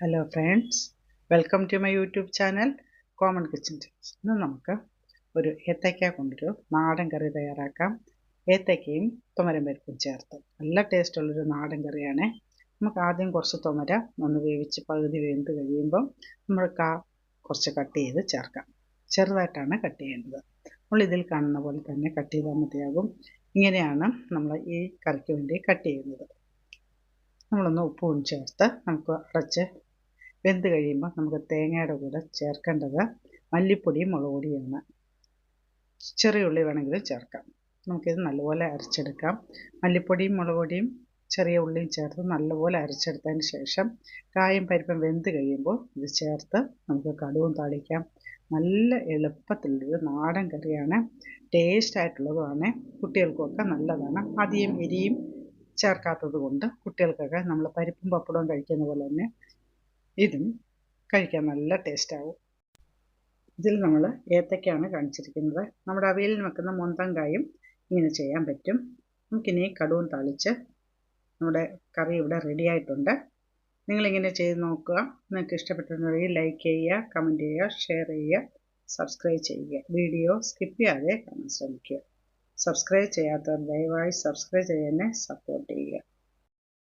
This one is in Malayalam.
Hello friends welcome to my YouTube channel common kitchen tips ഇന്ന് നമുക്ക് ഒരു ഏത്തയ്ക്ക കൊണ്ടൊരു നാടൻ കറി തയ്യാറാക്കാം. ഏത്തയ്ക്കയും തുമരം പരിപ്പും ചേർത്ത്. നല്ല ടേസ്റ്റുള്ളൊരു നാടൻ കറിയാണ്. നമുക്ക് ആദ്യം കുറച്ച് തുമര ഒന്ന് വേവിച്ച് പകുതി വെന്ത് കഴിയുമ്പം നമ്മൾ കാ കുറച്ച് കട്ട് ചെയ്ത് ചേർക്കാം. ചെറുതായിട്ടാണ് കട്ട് ചെയ്യേണ്ടത്. നമ്മൾ ഇതിൽ കാണുന്ന പോലെ തന്നെ കട്ട് ചെയ്താൽ മതിയാകും. ഇങ്ങനെയാണ് നമ്മൾ ഈ കറിക്ക് വേണ്ടി കട്ട് ചെയ്യുന്നത്. നമ്മളൊന്ന് ഉപ്പും ചേർത്ത് നമുക്ക് അടച്ച് വെന്ത് കഴിയുമ്പോൾ നമുക്ക് തേങ്ങയുടെ കൂടെ ചേർക്കേണ്ടത് മല്ലിപ്പൊടിയും മുളക് പൊടിയുമാണ്. ചെറിയ ഉള്ളി വേണമെങ്കിൽ ചേർക്കാം. നമുക്കിത് നല്ലപോലെ അരച്ചെടുക്കാം. മല്ലിപ്പൊടിയും മുളക് പൊടിയും ചെറിയ ഉള്ളിയും ചേർത്ത് നല്ലപോലെ അരച്ചെടുത്തതിന് ശേഷം കായും പരിപ്പും വെന്ത് കഴിയുമ്പോൾ ഇത് ചേർത്ത് നമുക്ക് കടുവും താളിക്കാം. നല്ല എളുപ്പത്തിലുള്ളൊരു നാടൻ കറിയാണ്. ടേസ്റ്റ് ആയിട്ടുള്ളതുമാണ്. കുട്ടികൾക്കൊക്കെ നല്ലതാണ്. അധികം എരിയും ചേർക്കാത്തത് കൊണ്ട് കുട്ടികൾക്കൊക്കെ നമ്മൾ പരിപ്പും പപ്പടവും കഴിക്കുന്ന പോലെ തന്നെ ഇതും കഴിക്കാൻ നല്ല ടേസ്റ്റ് ആവും. ഇതിൽ നമ്മൾ ഏത്തയ്ക്കാണ് കാണിച്ചിരിക്കുന്നത്. നമ്മുടെ അവയിൽ വെക്കുന്ന മൊന്തങ്കായും ഇങ്ങനെ ചെയ്യാൻ പറ്റും. നമുക്കിനി കടുവും തളിച്ച് നമ്മുടെ കറി ഇവിടെ റെഡി ആയിട്ടുണ്ട്. നിങ്ങളിങ്ങനെ ചെയ്ത് നോക്കുക. നിങ്ങൾക്ക് ഇഷ്ടപ്പെട്ടിട്ടുണ്ടെങ്കിൽ ലൈക്ക് ചെയ്യുക കമന്റ് ചെയ്യുക ഷെയർ ചെയ്യുക സബ്സ്ക്രൈബ് ചെയ്യുക. വീഡിയോ സ്കിപ്പ് ചെയ്യാതെ കാണാൻ ശ്രമിക്കുക. സബ്സ്ക്രൈബ് ചെയ്യാത്തവർ ദയവായി സബ്സ്ക്രൈബ് ചെയ്യാനെ സപ്പോർട്ട് ചെയ്യുക.